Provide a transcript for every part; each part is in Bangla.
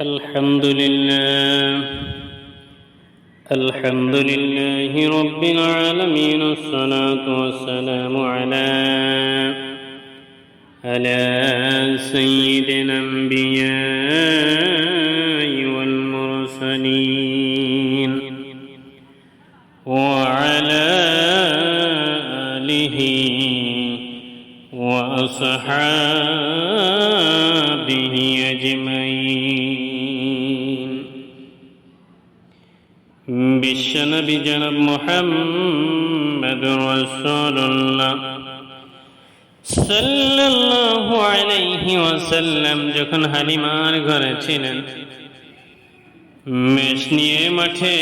الحمد لله. الحمد لله رب العالمين. الصلاة والسلام على على سيد الأنبياء والمرسلين وعلى آله وأصحابه أجمعين. বিশ্বনবী জনাব মোহাম্মদ রসুল্লাহ সাল্লাল্লাহু আলাইহি ওয়াসাল্লাম যখন হালিমার ঘরে ছিলেন, মেষ নিয়ে মাঠে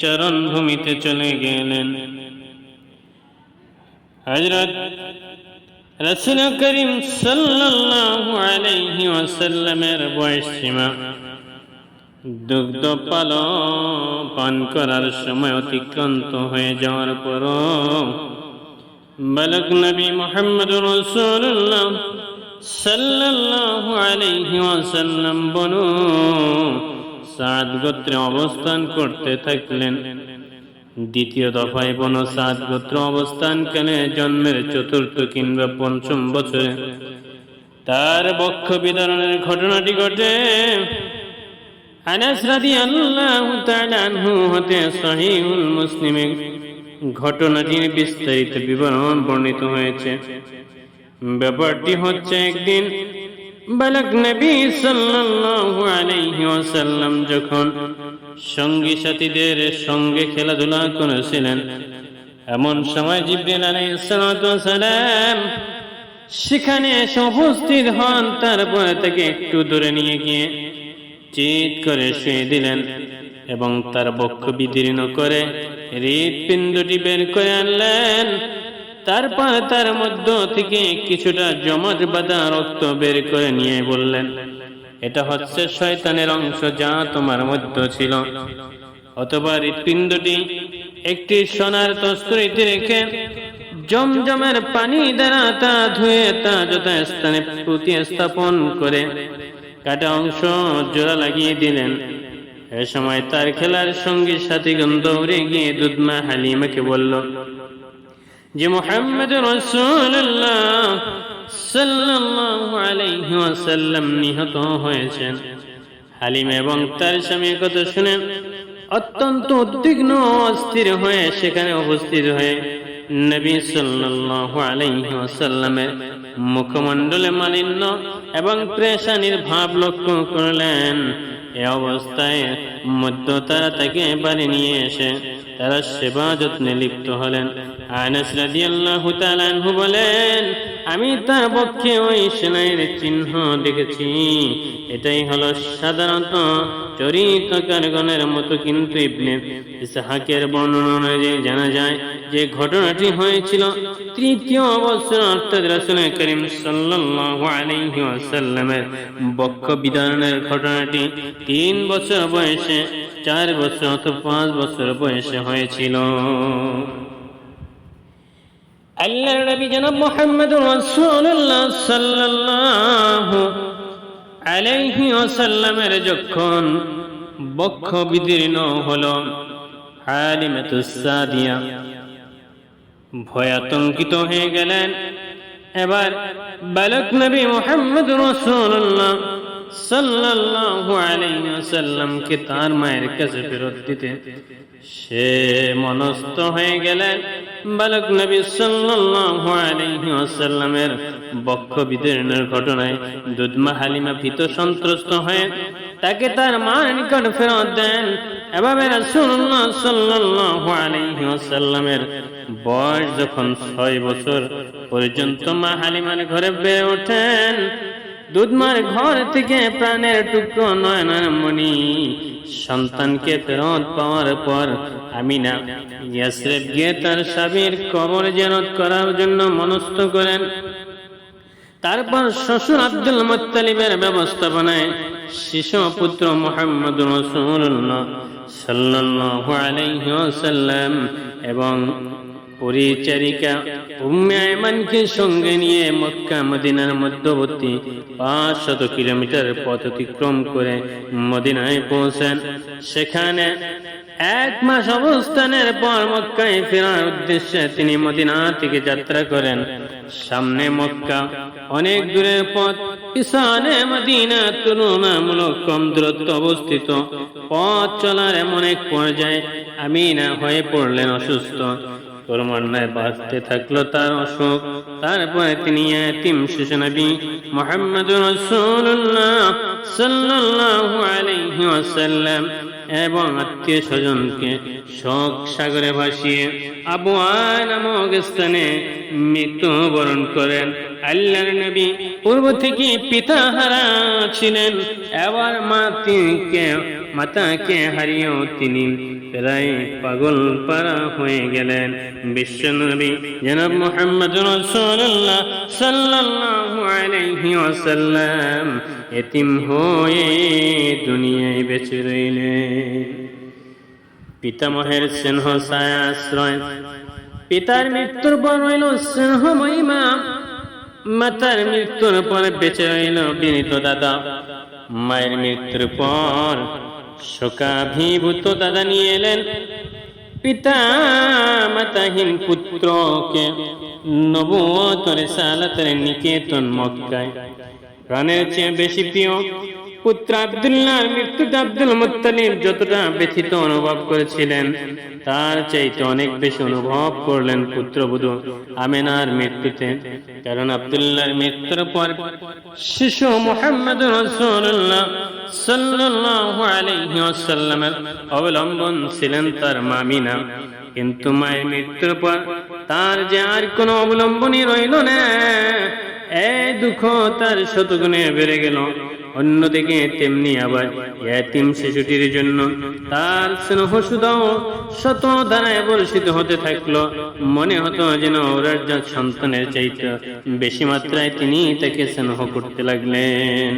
চরণভূমিতে চলে গেলেন। হজরত রসুল করিম সাল্লাল্লাহু আলাইহি ওয়াসাল্লামের বয়স সীমা, দুগ্ধ পাল পান করার সময় অতিক্রান্ত হয়ে যাওয়ার পর বালক নবী মোহাম্মদ রসুল্লাহ সাল্লাল্লাহু আলাইহি ওয়াসাল্লাম বনু সাদ গোত্রে অবস্থান করতে থাকলেন। দ্বিতীয় দফায় বনু সাদ গোত্র অবস্থানকালে জন্মের চতুর্থ কিংবা পঞ্চম বছরে তার বক্ষ বিতরণের ঘটনাটি ঘটে। আনাস রাদিয়াল্লাহু তাআলা আনহু হতে সহিহুল মুসলিমে ঘটনাটির বিস্তারিত বিবরণ বর্ণিত হয়েছে। ব্যাপারটি হচ্ছে একদিন বালক নবী সাল্লাল্লাহু আলাইহি ওয়াসাল্লাম যখন সঙ্গী সাথীদের সঙ্গে খেলাধুলা করেছিলেন, এমন সময় জিবরিল আলাইহিস সালাতু সেখানে এসে উপস্থিত হন, তারপরে তাকে একটু দূরে নিয়ে গিয়ে চিৎ করে শুয়ে দিলেন এবং তার বক্ষ বিদীর্ণ করে হৃৎপিণ্ডটি বের করে আনলেন। তারপর তার মধ্য থেকে কিছুটা জমাট বাঁধা রক্ত বের করে নিয়ে বললেন, এটা হচ্ছে শয়তানের অংশ যা তোমার মধ্য ছিল। অথবা হৃৎপিণ্ডটি একটি সোনার তস্তরিতে রেখে জমজমের পানি দ্বারা তা ধুয়ে তা যথাস্থানে প্রতিস্থাপন করে কাটা অংশ, জোড়া লাগিয়ে দিলেন। এ সময় তার খেলার সঙ্গী সাথীগণ দৌড়ে গিয়ে দুধমা হালিমাকে বলল যে মোহাম্মদ রসুল্লাহ নিহত হয়েছেন। হালিম এবং তার স্বামী কথা শুনে অত্যন্ত উদ্বিগ্ন অস্থির হয়ে সেখানে উপস্থিত হয়ে নবী সাল্লাল্লাহু আলাইহি ওয়াসাল্লামের মুখমণ্ডলে মালিন্য এবং প্রেশানির ভাব লক্ষ্য করলেন। এ অবস্থায় মধ্য তারা তাকে বাড়ি নিয়ে এসে তারা সেবা যত্নে লিপ্ত হলেন। আনাস রাদিয়াল্লাহু তাআলা আনহু বলেন, আমি তার পক্ষে ওই সেনাইয়ের চিহ্ন দেখেছি। এটাই হলো সাধারণত চরিত্রকারগণের মতো কিন্তু ইবনে ইসহাকের বর্ণনা অনুযায়ী জানা যায় যে ঘটনাটি হয়েছিল তৃতীয় বছর অর্থাৎ রাসূল করিম ওয়াসাল্লামের বক্ষ বিধানের ঘটনাটি। তিন বছর বয়সে চার বছর অথবা পাঁচ বছর বয়সে হয়েছিল। আল্লাহ নবী জনাব মোহাম্মদ রাসূলুল্লাহ সাল্লাল্লাহু আলাইহি ওয়াসাল্লামের যখন বক্ষ বিদীর্ণ হলো হালিমাতুস সাদিয়া ভয়াতঙ্কিত হয়ে গেলেন। এবার বালক নবী মোহাম্মদ রাসূলুল্লাহ সাল্লাল্লাহু আলাইহি ওয়াসাল্লামকে তার মায়ের কাছে ফেরত দিতে। সে মনস্থ হয়ে গেলেন বালক নবী সাল্লাল্লাহু আলাইহি ওয়াসাল্লামের বক্ষ বিদীর্ণের ঘটনায় দুধমা হালিমা ভীত সন্ত্রস্ত হয়ে তাকে তার মার নিকট ফেরত দেন। এভাবে রাসূলুল্লাহ সাল্লাল্লাহু আলাইহি ওয়াসাল্লামের বয়স যখন ছয় বছর পর্যন্ত মা হালিমার ঘরে বেড়ে ওঠেন দুধমার ঘর থেকে প্রাণের টুকরো নয়নের মণি সন্তানকে ফেরত পাওয়ার পর আমিনা ইয়াসরেব গিয়ে তার স্বামীর কবর জেরত করার জন্য মনস্থ করেন। তারপর শ্বশুর আব্দুল মুত্তালিবের ব্যবস্থাপনায় শিশু পুত্র মোহাম্মদ রসুল্লাহ ওয়াসাল্লাম এবং পরিচারিকা উম্মে আয়মানকে সঙ্গে নিয়ে মক্কা, মদিনার মধ্যবর্তী পাঁচ শত কিলোমিটার পথ অতিক্রম করে মদিনায় পৌঁছেন। সেখানে এক মাস অবস্থানের পর মক্কায় ফেরার উদ্দেশ্যে তিনি মদিনা থেকে যাত্রা করেন। সামনে মক্কা, অনেক দূরের পথ, পিছনে মদিনা, তুলনামূলক কম দূরত্ব অবস্থিত। পথ চলার এমন এক পর্যায়ে আমিনা হয়ে পড়লেন অসুস্থ। ক্রমান্বয়ে বাঁচতে থাকল তার অসুখ তারপরে তিনি এতিম শিশু নবী মোহাম্মদ রসুল্লাহ সাল্লাল্লাহু আলাইহি ওয়াসাল্লাম এবং আত্মীয় স্বজনকে শোক সাগরে ভাসিয়ে আবুয়া নামক স্থানে মৃত্যুবরণ করেন। আল্লাহর নবী পূর্ব থেকে পিতা হারা ছিলেন। এবার মাতিকে, মাতাকে হারিয়েও তিনি প্রায় পাগল পারা হয়ে গেলেন। বিশ্ব নবী জনাব মোহাম্মদ রাসূলুল্লাহ সাল্লাল্লাহু আলাইহি এতিম হয়ে দুনিয়ায় বেঁচে রইলেন। পিতামহের স্নেহ ছায়া আশ্রয়, পিতার মৃত্যুর পর রইল স্নেহ মহিমা, মাতার মৃত্যুর পর বেঁচে রইল বিনীত দাদা। মায়ের মৃত্যুর পর শোকাভিভূত দাদা নিয়ে এলেন। পিতা মাতাহীন পুত্রকে নবুয়তরে সালাতের নিকেতন মক্কায়। প্রাণের চেয়ে বেশি প্রিয় পুত্র আব্দুল্লাহর মৃত্যুতে আব্দুল মুত্তালিব যতটা ব্যথিত অনুভব করেছিলেন, তার চাইতে অনেক বেশি অনুভব করলেন পুত্রবধূ আমেনার মৃত্যুতে। কারণ আব্দুল্লাহর মৃত্যুর পর শিশু মোহাম্মদ রাসূলুল্লাহ সাল্লাল্লাহু আলাইহি ওয়াসাল্লামের অবলম্বন ছিলেন তার মামিনা কিন্তু মায়ের মৃত্যুর পর তার যে আর কোনো অবলম্বনই রইল না। এই দুঃখ তার শতগুণে বেড়ে গেল। অন্যদিকে তেমনি আবার এতিম শিশুটির জন্য তার স্নেহ সুদাও শত দ্বারায় বর্ষিত হতে থাকল। মনে হতো যেন যা সন্তানের চাইতে বেশি মাত্রায় তিনি তাকে স্নেহ করতে লাগলেন।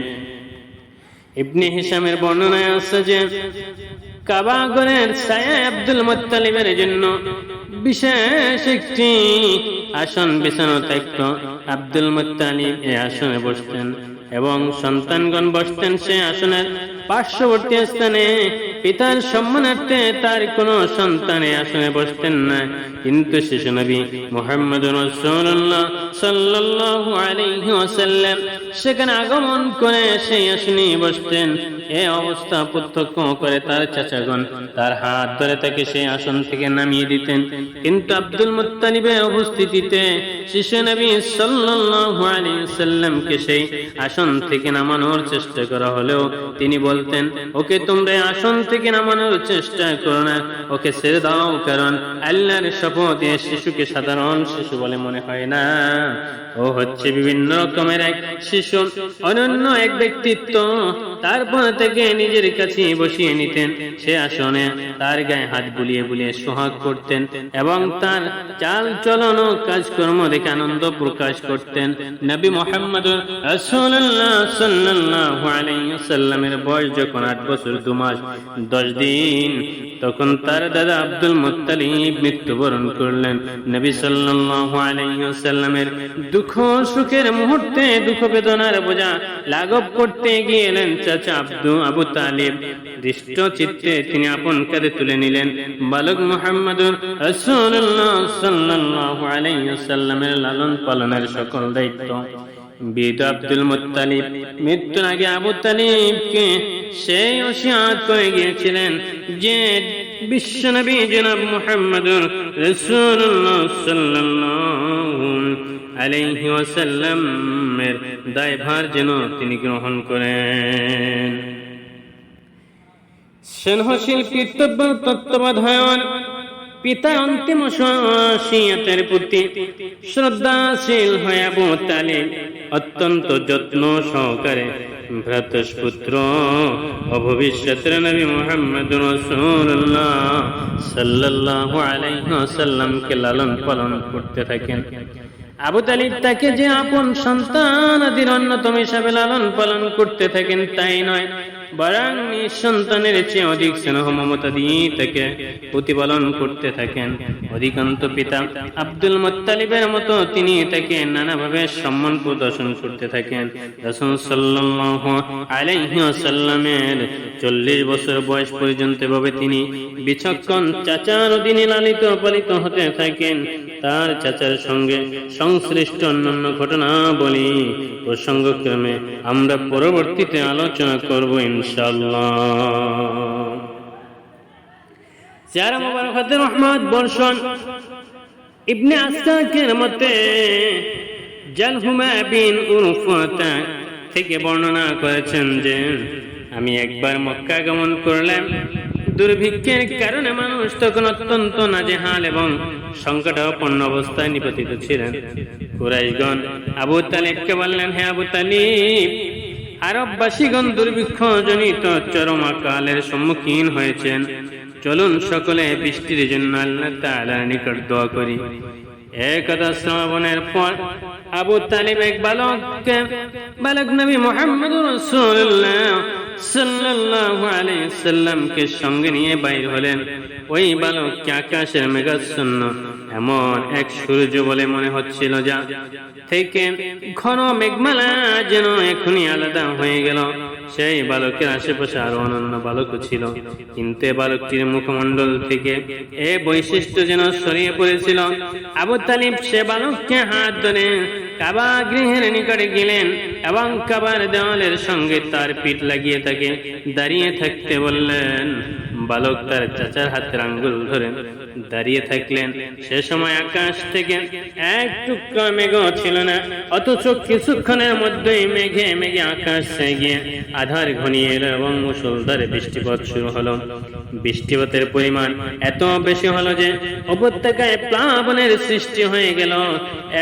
ইবনে হিসামের বর্ণনায় আছে যে কাবাগরের ছায়া আব্দুল মুত্তালিবের জন্য বিশেষ একটি আসন বিছানো থাকতো। আব্দুল মুত্তালিব এই আসনে বসতেন এবং সন্তানগণ বসতেন সে আসনের পার্শ্ববর্তী স্থানে। পিতার সম্মানার্থে তার কোনো সন্তানে আসনে বসতেন না। কিন্তু শিশু নবী মোহাম্মদ রাসূলুল্লাহ সাল্লাল্লাহু আলাইহি ওয়াসাল্লাম সেখানে আগমন করে সেই আসনে বসতেন। এই অবস্থা প্রত্যক্ষ করে তার চাচাগণ। তার হাত ধরে তাকে সেই আসন থেকে নামিয়ে দিতেন। কিন্তু আব্দুল মুত্তালিবের উপস্থিতিতে শিশু নবী সাল্লাল্লাহু আলাইহি ওয়াসাল্লামকে সেই আসন থেকে নামানোর চেষ্টা করা হলেও তিনি বলতেন, ওকে তোমরা আসন থেকে নামানোর চেষ্টা করো না। ওকে ছেড়ে দাও, কারণ আল্লাহর শপথ এ শিশুকে সাধারণ শিশু বলে মনে হয় না। ও হচ্ছে বিভিন্ন রকমের এক শিশু, অনন্য এক ব্যক্তিত্ব। তারপর থেকে নিজের কাছে বসিয়ে নিতেন। সে আসনে তার গায়ে হাত বুলিয়ে বুলিয়ে সোহাগ করতেন এবং তার চাল চলন ও কাজকর্ম দেখে আনন্দ প্রকাশ করতেন। নবী মোহাম্মদ সাল্লাল্লাহু বয়স যখন আট বছর, দু মাস, দশ দিন, তখন তার দাদা আব্দুল মুত্তালিব মৃত্যুবরণ করলেন। নবী সাল্লাল্লাহু আলাইহি ওয়াসাল্লামের দুঃখ সুখের মুহূর্তে, দুঃখ বেদনার বোঝা লাঘব করতে গিয়েলেন চাচা আব্দু আবু তালিব দৃষ্ট চিত্তে তিনি আপন কাঁধে তুলে নিলেন। বালক মুহাম্মদুর আলাইহি লালন পালনের সকল দায়িত্ব। বীর আব্দুল মুত্তালিব মৃত্যুর আগে আবু তালিবকে সেই ওসিয়াত করে গিয়েছিলেন যে বিশ্বনবী জনাব মুহাম্মদুর রাসূলুল্লাহ সাল্লাল্লাহু আলাইহি ওয়াসাল্লামের দায়ভার যেন তিনি গ্রহণ করেন। স্নেহশীল কর্তব্য তত্ত্বাবধায়ন। পিতা অন্তিম সহিয়তের প্রতি শ্রদ্ধাশীল হয়ে আবু তালিব অত্যন্ত যত্ন সহকারে। ভ্রাতস্পুত্র ভবিষ্যতের নবী মোহাম্মদ রসুল্লাহ সাল্লাল্লাহু আলাইহি ওয়াসাল্লামকে লালন পালন করতে থাকেন। আবু তালিব তাকে যে আপন সন্তান আদির অন্যতম হিসাবে লালন পালন করতে থাকেন তাই নয়। বরং সন্তানের চেয়ে অধিক স্নেহ মমতা দিয়ে তাকে প্রতিপালন করতে থাকেন। অধিকান্ত পিতা আব্দুল মোত্তালিবের মতো তিনি তাকে নানাভাবে সম্মান প্রদর্শন করতে থাকেন। রসুল সাল্লাল্লাহু আলাইহি ওয়াসাল্লামের চল্লিশ বছর বয়স পর্যন্ত এভাবে তিনি বিচক্ষণ চাচার অধীনে লালিত পালিত হতে থাকেন। তার চাচার সঙ্গে সংশ্লিষ্ট অন্যান্য ঘটনা বলি প্রসঙ্গক্রমে আমরা পরবর্তীতে আলোচনা করব থেকে বর্ণনা করেছেন যে, আমি একবার মক্কা গমন করলাম। দুর্ভিক্ষের কারণে মানুষ তখন অত্যন্ত নাজেহাল এবং সংকট সংকটাপন্ন অবস্থায় নিপতিত ছিলেন। কুরাইগণ আবু তালিবকে বললেন, হে আবু তালিব আরববাসীগণ দুর্ভিক্ষ জনিত চরম আকালের সম্মুখীন হয়েছেন। চলুন সকলে বৃষ্টির জন্য আল্লাহ তাআলার নিকট দোয়া করি। একথা শ্রবণের পর আবু তালিব এক বালককে, বালক নবী মোহাম্মদ রাসূলুল্লাহ সাল্লাল্লাহু আলাইহি সাল্লামকে সঙ্গে নিয়ে বাইর হলেন। ওই বালককে আকাশের মেঘাচ্ছন্ন এমন এক সূর্য বলে মনে হচ্ছিল যা থেকে ঘন মেঘমালা যেন এখনই আলাদা হয়ে গেল। সেই বালকের আশেপাশে আরও অনন্য বালক ছিল। কিন্তু বালকটির মুখমণ্ডল থেকে এ বৈশিষ্ট্য যেন সরিয়ে পড়েছিল। আবু তালিব সে বালককে হাত ধরে কাবা গৃহের নিকটে গেলেন এবং কাবার দেওয়ালের সঙ্গে তার পিঠ লাগিয়ে তাকে দাঁড়িয়ে থাকতে বললেন বালক তার চাচার হাতের আঙ্গুল ধরে দাঁড়িয়ে থাকলেন। সে সময় আকাশ থেকে এক টুকরা মেঘ ছিল না, অথচ কিছুক্ষণের মধ্যেই মেঘে মেঘে আকাশ গিয়ে আধার ঘনিয়ে এলো এবং মুসলধারে বৃষ্টিপাত শুরু হলো। বৃষ্টিপাতের পরিমাণ এত বেশি হলো যে উপত্যকায় প্লাবনের সৃষ্টি হয়ে গেল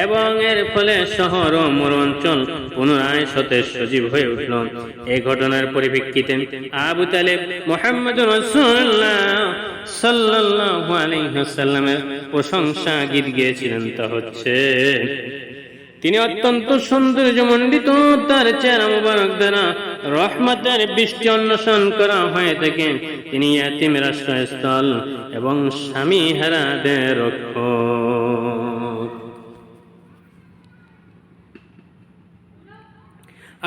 এবং এর ফলে শহর ও মরুঞ্চল পুনরায় সতেজ সজীব হয়ে উঠল। এই ঘটনার পরিপ্রেক্ষিতে আবু তালেব মোহাম্মদ রসুল্লাহ সাল্লাল্লাহু আলাইহি ওয়াসাল্লামের প্রশংসা গীত গিয়েছিলেন। তা হচ্ছে, তিনি অত্যন্ত সৌন্দর্যমণ্ডিত তার চেহারা মুবারক দ্বারা রহমতের বৃষ্টি অন্বেষণ করা হয়ে থাকে তিনি ইয়াতিমের আশ্রয়স্থল এবং স্বামী হারাদের রক্ষক।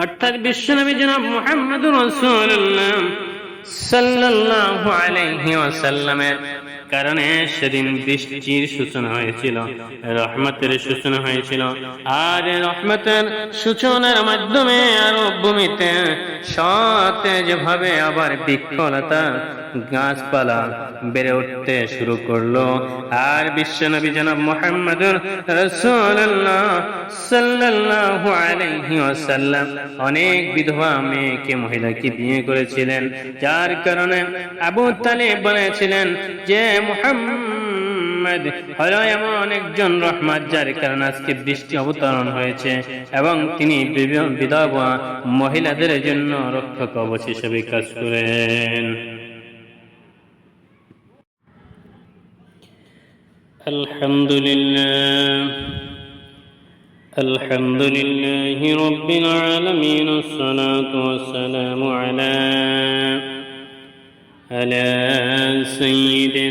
অর্থাৎ বিশ্বনবী জনাব মোহাম্মদ রসুল্লাহ সাল্লাল্লাহু আলাইহি ওয়াসাল্লামের কারণে সেদিন বৃষ্টির সূচনা হয়েছিল, রহমতের সূচনা হয়েছিল। আর রহমতের সূচনার মাধ্যমে আরব ভূমিতে সতেজ ভাবে আবার বৃক্ষলতা গাছপালা বেড়ে উঠতে শুরু করল। আর বিশ্বনবী জনাব মোহাম্মদুর অনেক বিধবা মেয়েকে, মহিলাকে বিয়ে করেছিলেন। যার কারণে আবু তালিব বলেছিলেন যে, মুহাম্মদ হলো এমন একজন রহমত যার কারণে আজকে বৃষ্টি অবতরণ হয়েছে এবং তিনি বিধ- বিধবা মহিলাদের জন্য রক্ষক কবচ হিসেবে কাজ করেন। الحمد لله. الحمد لله رب العالمين. الصلاة والسلام على على سيد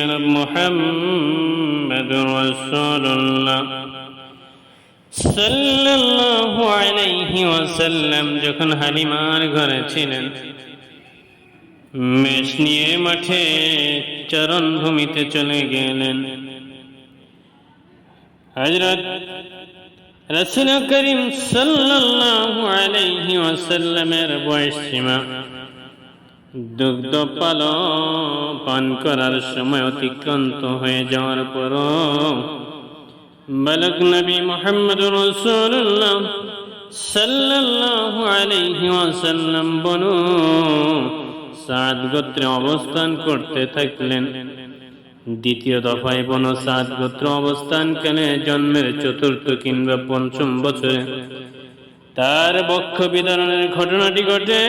জনাব মোহাম্মদ রাসূলুল্লাহ সাল্লাল্লাহু আলাইহি ওয়াসাল্লাম যখন হালিমার ঘরে ছিলেন, মেষ নিয়ে মাঠে চরণ ভূমিতে চলে গেলেন। হযরত রাসূল করিম সাল্লাল্লাহু আলাইহি ওয়াসাল্লামের বয়স সীমা দুগ্ধ পাল পান করার সময় অতিক্রান্ত হয়ে যাওয়ার পর বালক নবী মোহাম্মদ রসুল্লাহ সাল্লাল্লাহু আলাইহি ওয়াসাল্লাম বনু সাদ গোত্রে অবস্থান করতে থাকলেন। দ্বিতীয় দফায় বন সাত গোত্র অবস্থানকালে জন্মের চতুর্থ কিংবা পঞ্চম বছরে তার বক্ষ বিতরণের ঘটনাটি ঘটে।